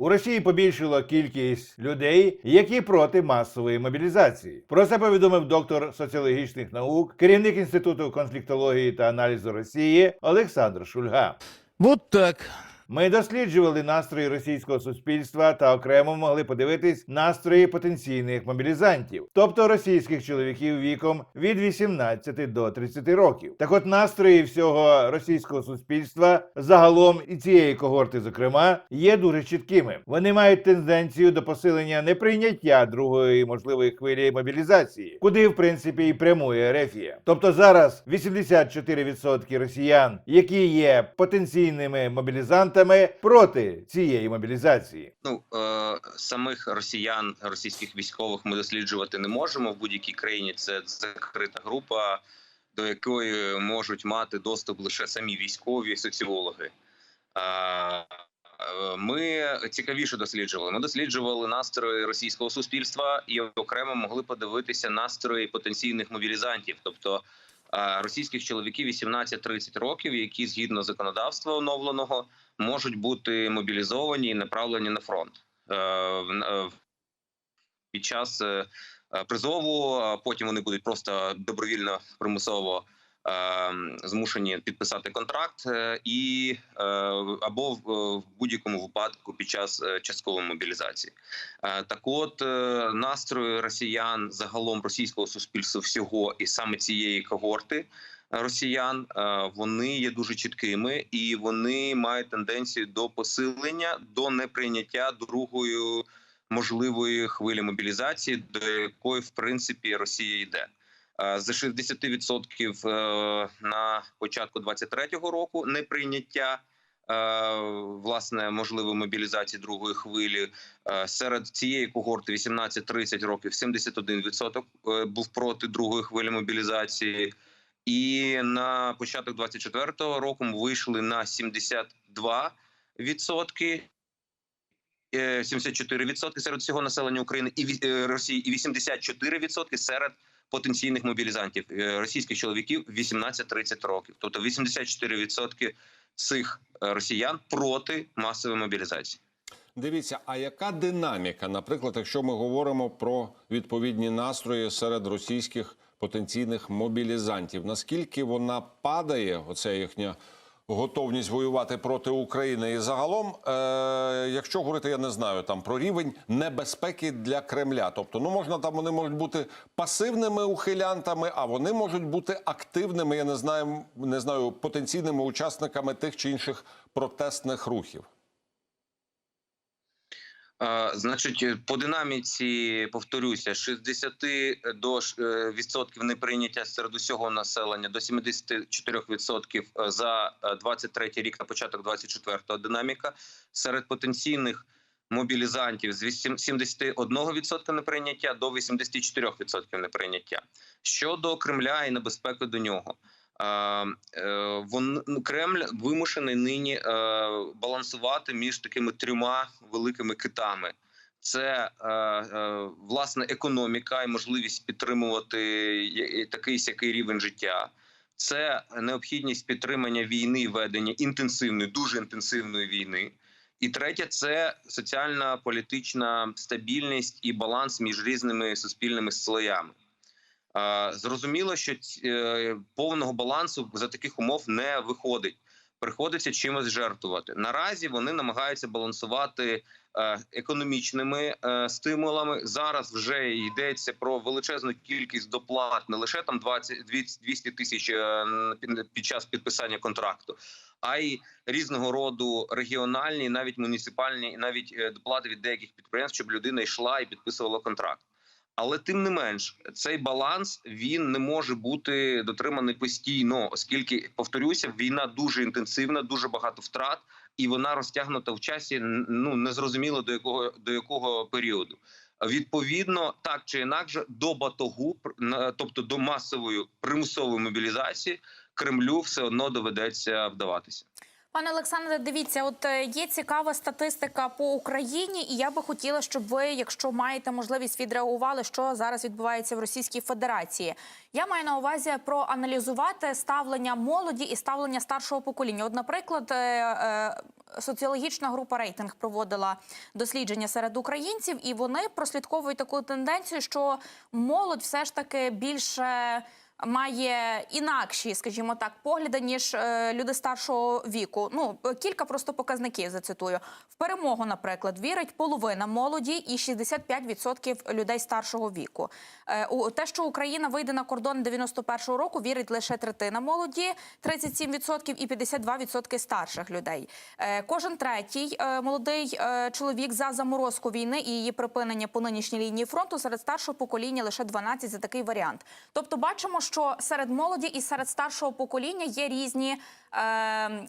У Росії побільшила кількість людей, які проти масової мобілізації. Про це повідомив доктор соціологічних наук, керівник інституту конфліктології та аналізу Росії Олександр Шульга. Вот так. Ми досліджували настрої російського суспільства та окремо могли подивитись настрої потенційних мобілізантів, тобто російських чоловіків віком від 18 до 30 років. Так от настрої всього російського суспільства загалом і цієї когорти, зокрема, є дуже чіткими. Вони мають тенденцію до посилення неприйняття другої можливої хвилі мобілізації, куди в принципі і прямує Рефія. Тобто зараз 84% росіян, які є потенційними мобілізантами, проти цієї мобілізації. Ну е, самих росіян, російських військових ми досліджувати не можемо в будь-якій країні. Це закрита група, до якої можуть мати доступ лише самі військові соціологи. Е, ми цікавіше досліджували. Ми досліджували настрої російського суспільства і окремо могли подивитися настрої потенційних мобілізантів, тобто російських чоловіків 18-30 років, які згідно законодавства оновленого можуть бути мобілізовані і направлені на фронт Е, е, під час е, е, призову. Потім вони будуть просто добровільно примусово е, змушені підписати контракт, е, і е, або в, е, будь-якому випадку під час е, часткової мобілізації. Е, Так, от е, настрої росіян загалом російського суспільства всього і саме цієї когорти росіян е, вони є дуже чіткими і вони мають тенденцію до посилення до неприйняття другої можливої хвилі мобілізації, до якої в принципі Росія йде. Е, За 60% е, на початку 23-го року неприйняття е, власне можливої мобілізації другої хвилі серед цієї когорти 18-30 років 71% е, був проти другої хвилі мобілізації. І на початок 24-го року ми вийшли на 72 відсотки. 74% серед всього населення України і Росії, і 84% серед потенційних мобілізантів е, російських чоловіків 18-30 років. Тобто 84% цих е, росіян проти масової мобілізації. Дивіться, а яка динаміка, наприклад, якщо ми говоримо про відповідні настрої серед російських потенційних мобілізантів, наскільки вона падає, оця їхня готовність воювати проти України? І загалом, е, якщо говорити, я не знаю, там про рівень небезпеки для Кремля, тобто, ну можна там вони можуть бути пасивними ухилянтами, а вони можуть бути активними. Я не знаю, не знаю, потенційними учасниками тих чи інших протестних рухів. Е, Значить, е, по динаміці повторюся: 60 до е, відсотків неприйняття серед усього населення до 74 відсотків е, за 23 рік на початок 24-го динаміка серед потенційних мобілізантів з 8 71 відсотка неприйняття до 84 відсотків неприйняття. Щодо Кремля і небезпеки до нього. Е, Вон ну, Кремль вимушений нині е, балансувати між такими трьома великими китами. Це е, власне економіка і можливість підтримувати такий сякий рівень життя. Це необхідність підтримання війни, ведення інтенсивної, дуже інтенсивної війни. І третє це соціальна політична стабільність і баланс між різними суспільними слоями. Зрозуміло, що е, повного балансу за таких умов не виходить. Приходиться чимось жертвувати. Наразі вони намагаються балансувати е, економічними е, стимулами. Зараз вже йдеться про величезну кількість доплат, не лише там 20, 200 тисяч під- час підписання контракту, а й різного роду регіональні, навіть муніципальні, навіть доплати від деяких підприємств, щоб людина йшла і підписувала контракт. Але тим не менш, цей баланс він не може бути дотриманий постійно, оскільки повторюся, війна дуже інтенсивна, дуже багато втрат, і вона розтягнута в часі. Ну незрозуміло до якого до якого періоду. Відповідно, так чи інакше, до батогу, тобто до масової примусової мобілізації, Кремлю все одно доведеться вдаватися. Пане Олександре, дивіться, от е, є цікава статистика по Україні, і я би хотіла, щоб ви, якщо маєте можливість, відреагували, що зараз відбувається в Російській Федерації. Я маю на увазі проаналізувати ставлення молоді і ставлення старшого покоління. От, наприклад, е, е, соціологічна група рейтинг проводила дослідження серед українців, і вони прослідковують таку тенденцію, що молодь все ж таки більше має інакші, скажімо так, погляди, ніж е, люди старшого віку. Ну е, кілька просто показників зацитую. В перемогу, наприклад, вірить половина молоді і 65% людей старшого віку. Е, у те, що Україна вийде на кордон 91-го року, вірить лише третина молоді, 37% і 52% старших людей. Кожен третій молодий чоловік за заморозку війни і її припинення по нинішній лінії фронту серед старшого покоління лише 12 за такий варіант. Тобто, бачимо, що серед молоді і серед старшого покоління є різні е,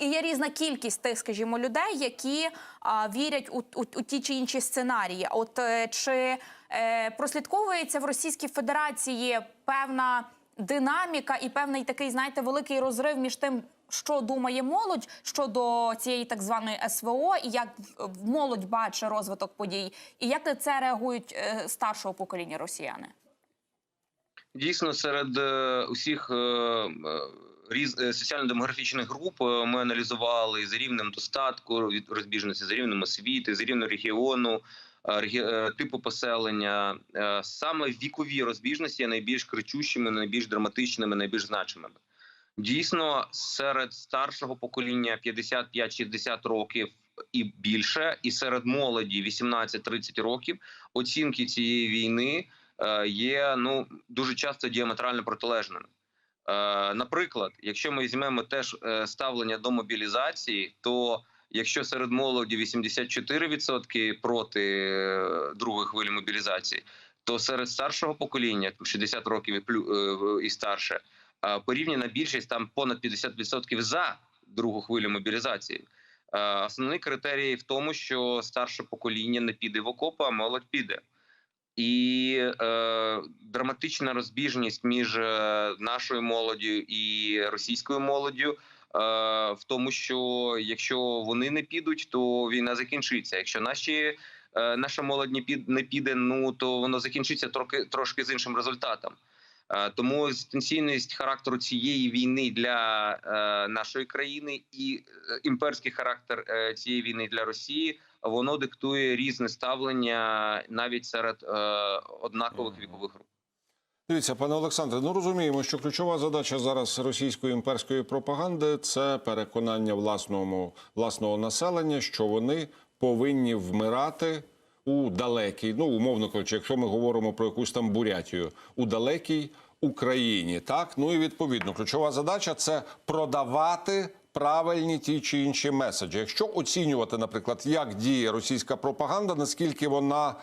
є різна кількість тих, скажімо, людей, які а, вірять у, у, у ті чи інші сценарії. От е, чи е, прослідковується в Російській Федерації певна динаміка і певний такий, знаєте, великий розрив між тим. Що думає молодь щодо цієї так званої СВО, і як молодь бачить розвиток подій, і як на це реагують е, старшого покоління росіяни? Дійсно, серед е, усіх е, е, різ соціально-демографічних груп ми аналізували за рівнем достатку розбіжності, за рівнем освіти, за рівнем регіону, типу поселення. Саме вікові розбіжності є найбільш кричущими, найбільш драматичними, найбільш значимими. Дійсно, серед старшого покоління 55-60 років і більше, і серед молоді 18-30 років оцінки цієї війни є ну дуже часто діаметрально протилежними. Е, Наприклад, якщо ми візьмемо теж е, ставлення до мобілізації, то якщо серед молоді 84% проти е, другої хвилі мобілізації, то серед старшого покоління 60 років і е, старше е, порівняна більшість там понад 50% за другу хвилю мобілізації. Е, Основний критерій в тому, що старше покоління не піде в окопи, а молодь піде. І е, драматична розбіжність між е, нашою молоддю і російською молоддю е, в тому, що якщо вони не підуть, то війна закінчиться. Якщо наші е, наша молодь не під не піде, ну то воно закінчиться трохи трошки з іншим результатом. Тому екзистенційність характеру цієї війни для нашої країни і імперський характер цієї війни для Росії воно диктує різне ставлення навіть серед е, однакових вікових груп. Дивіться, пане Олександре, ну розуміємо, що ключова задача зараз російської імперської пропаганди це переконання власного, власного населення, що вони повинні вмирати у далекій, ну умовно кажучи, якщо ми говоримо про якусь там Бурятію, у далекій Україні. Так, ну і відповідно, ключова задача це продавати. Правильні ті чи інші меседжі. Якщо оцінювати, наприклад, як діє російська пропаганда, наскільки вона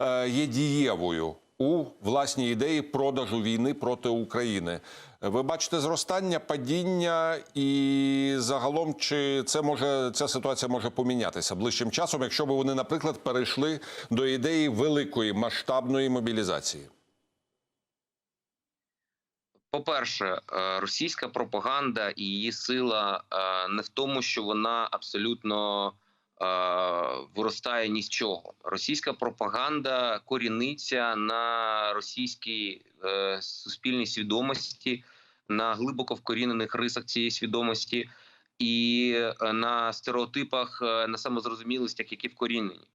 е, є дієвою у власній ідеї продажу війни проти України, ви бачите зростання, падіння, і загалом чи це може ця ситуація може помінятися ближчим часом, якщо б вони, наприклад, перейшли до ідеї великої масштабної мобілізації? По-перше, е, російська пропаганда і її сила е, не в тому, що вона абсолютно е, виростає ні з чого. Російська пропаганда коріниться на російській суспільній свідомості, на глибоко вкорінених рисах цієї свідомості і на стереотипах, на самозрозумілостях, які вкорінені.